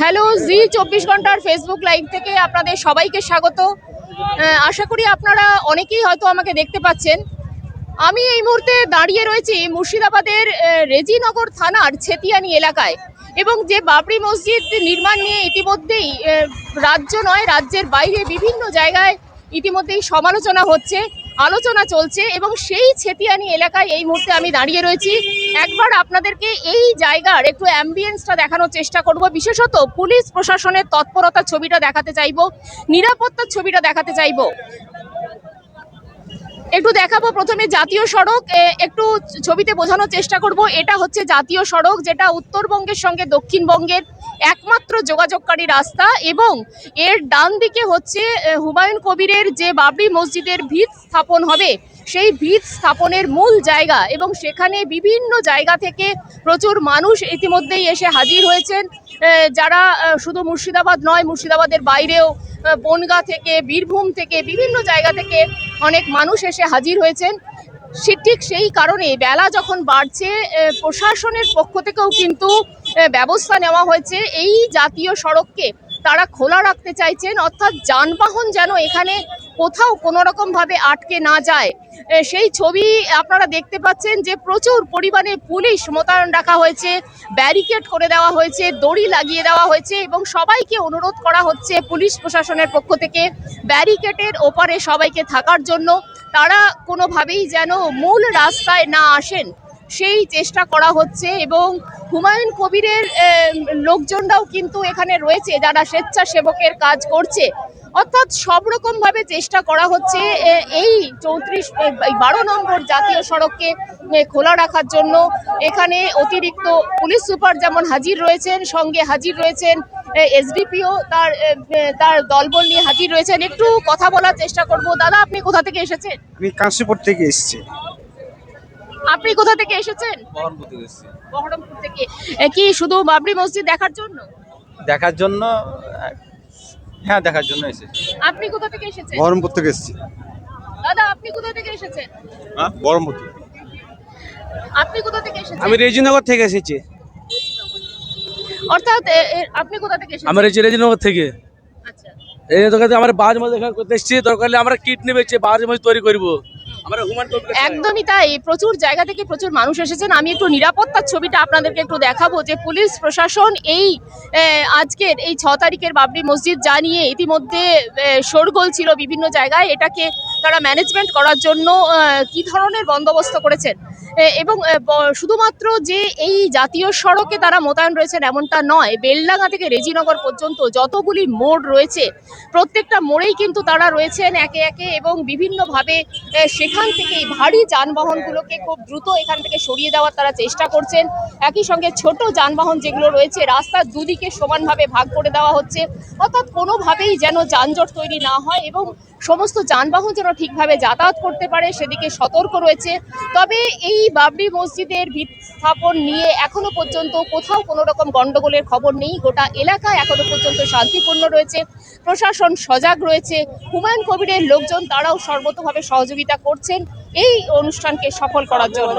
Hello, জি, চব্বিশ ঘণ্টার Facebook live থেকে আপনাদের সবাইকে স্বাগত। আশা করি আপনারা অনেকেই হয়তো আমাকে দেখতে পাচ্ছেন। আমি এই মুহূর্তে দাঁড়িয়ে রয়েছি মুর্শিদাবাদের রেজিনগর থানার ছেতিয়ানি এলাকায় এবং যে বাবরি মসজিদ নির্মাণ নিয়ে ইতিমধ্যেই রাজ্য নয়, রাজ্যের বাইরে বিভিন্ন জায়গায় ইতিমধ্যেই সমালোচনা হচ্ছে। আলোচনা চলছে এবং সেই ছেতিয়ানি এলাকায় এই মুহূর্তে আমি দাঁড়িয়ে রয়েছি। একবার আপনাদেরকে এই জায়গার একটু অ্যাম্বিয়েন্সটা দেখানোর চেষ্টা করব। বিশেষত পুলিশ প্রশাসনের তৎপরতার ছবিটা দেখাতে চাইব, নিরাপত্তার ছবিটা দেখাতে চাইব। একটু দেখাবো প্রথমে জাতীয় সড়ক। একটু ছবিতে বোঝানোর চেষ্টা করব। এটা হচ্ছে জাতীয় সড়ক, যেটা উত্তরবঙ্গের সঙ্গে দক্ষিণবঙ্গের। একমাত্র যোগাযোগকারী রাস্তা এবং এর ডান দিকে হচ্ছে হুমায়ুন কবিরের যে বাবরি মসজিদের ভিত স্থাপন হবে, সেই ভিত স্থাপনের মূল জায়গা এবং সেখানে বিভিন্ন জায়গা থেকে প্রচুর মানুষ ইতিমধ্যেই এসে হাজির হয়েছেন। যারা শুধু মুর্শিদাবাদ নয়, মুর্শিদাবাদের বাইরেও বনগাঁ থেকে, বীরভূম থেকে, বিভিন্ন জায়গা থেকে অনেক মানুষ এসে হাজির হয়েছেন। সে ঠিক সেই কারণে বেলা যখন বাড়ছে প্রশাসনের পক্ষ থেকেও কিন্তু ব্যবস্থা নেওয়া হয়েছে। এই জাতীয় সড়ককে তারা খোলা রাখতে চাইছেন, অর্থাৎ যানবাহন যেন এখানে কোথাও কোনো রকম ভাবে আটকে না যায়। সেই ছবি আপনারা দেখতে পাচ্ছেন যে প্রচুর পরিমাণে পুলিশ মোতায়েন রাখা হয়েছে, ব্যারিকেড করে দেওয়া হয়েছে, দড়ি লাগিয়ে দেওয়া হয়েছে এবং সবাইকে অনুরোধ করা হচ্ছে পুলিশ প্রশাসনের পক্ষ থেকে ব্যারিকেডের ওপারে সবাইকে থাকার জন্য। তারা কোনোভাবেই যেন মূল রাস্তায় না আসেন, সেই চেষ্টা করা হচ্ছে এবং হুমায়ুন কবিরের লোকজনরাও কিন্তু এখানে রয়েছে, যারা স্বেচ্ছাসেবকের কাজ করছে। অর্থাৎ সব রকম ভাবে চেষ্টা করা হচ্ছে এই চৌত্রিশ বারো নম্বর জাতীয় সড়ককে খোলা রাখার জন্য। এখানে অতিরিক্ত পুলিশ সুপার যেমন হাজির রয়েছেন, সঙ্গে হাজির রয়েছেন এসডিপিও তার তার দলবল নিয়ে হাজির রয়েছেন। একটু কথা বলার চেষ্টা করব। দাদা, আপনি কোথা থেকে এসেছেন? আমি কাশীপুর থেকে এসেছি। আপনি কোথা থেকে এসেছেন? বহরমপুর থেকে কি শুধু বাবরি মসজিদ দেখার জন্য? দেখার জন্য হ্যাঁ দেখার জন্য এসেছি। আপনি কোথা থেকে এসেছেন? বহরমপুর থেকে এসেছি। দাদা আপনি কোথা থেকে এসেছেন? হ্যাঁ বহরমপুর আপনি কোথা থেকে এসেছেন? আমি রেজিনগর থেকে এসেছি। অর্থাৎ আপনি কোথা থেকে এসেছেন? আমি রেজিনগর থেকে। আচ্ছা। এই দোকানে আমরা বাজ মাছ দেখা করতে এসেছি দরকার হলে আমরা কিট নেবে বাজ মাছ তৈরি করব। একদমই তাই। প্রচুর জায়গা থেকে প্রচুর মানুষ এসেছেন। আমি একটু নিরাপত্তার ছবিটা আপনাদেরকে একটু দেখাবো যে পুলিশ, প্রশাসন এই আজকের এই ছ তারিখের বাবরি মসজিদ যা নিয়ে ইতিমধ্যে শোরগোল ছিল বিভিন্ন জায়গায়। এটাকে তারা ম্যানেজমেন্ট করার জন্য কি ধরনের বন্দোবস্ত করেছেন? এবং শুধুমাত্র যে এই জাতীয় সড়কে তারা মোতায়েন রয়েছেন এমনটা নয়, বেলডাঙ্গা থেকে রেজিনগর পর্যন্ত যতগুলি মোড় রয়েছে, প্রত্যেকটা মোড়েই কিন্তু তারা রয়েছেন একে একে এবং বিভিন্নভাবে সেখান থেকেই ভারী যানবাহনগুলোকে খুব দ্রুত এখান থেকে সরিয়ে দেওয়ার তারা চেষ্টা করছেন। একই সঙ্গে ছোট যানবাহন যেগুলো রয়েছে, রাস্তার দুদিকে সমানভাবে ভাগ করে দেওয়া হচ্ছে। অর্থাৎ কোনোভাবেই যেন যানজট তৈরি না হয় এবং সমস্ত যানবাহন যেন ঠিকভাবে যাতায়াত করতে পারে, সেদিকে সতর্ক রয়েছে। তবে এই বাবরি মসজিদের ভিত স্থাপন নিয়ে এখনও পর্যন্ত কোথাও কোনো রকম গন্ডগোলের খবর নেই। গোটা এলাকা এখনও পর্যন্ত শান্তিপূর্ণ রয়েছে। প্রশাসন সজাগ রয়েছে। হুমায়ুন কবিরের লোকজন তারাও সর্বতভাবে সহযোগিতা করছেন এই অনুষ্ঠানকে সফল করার জন্য।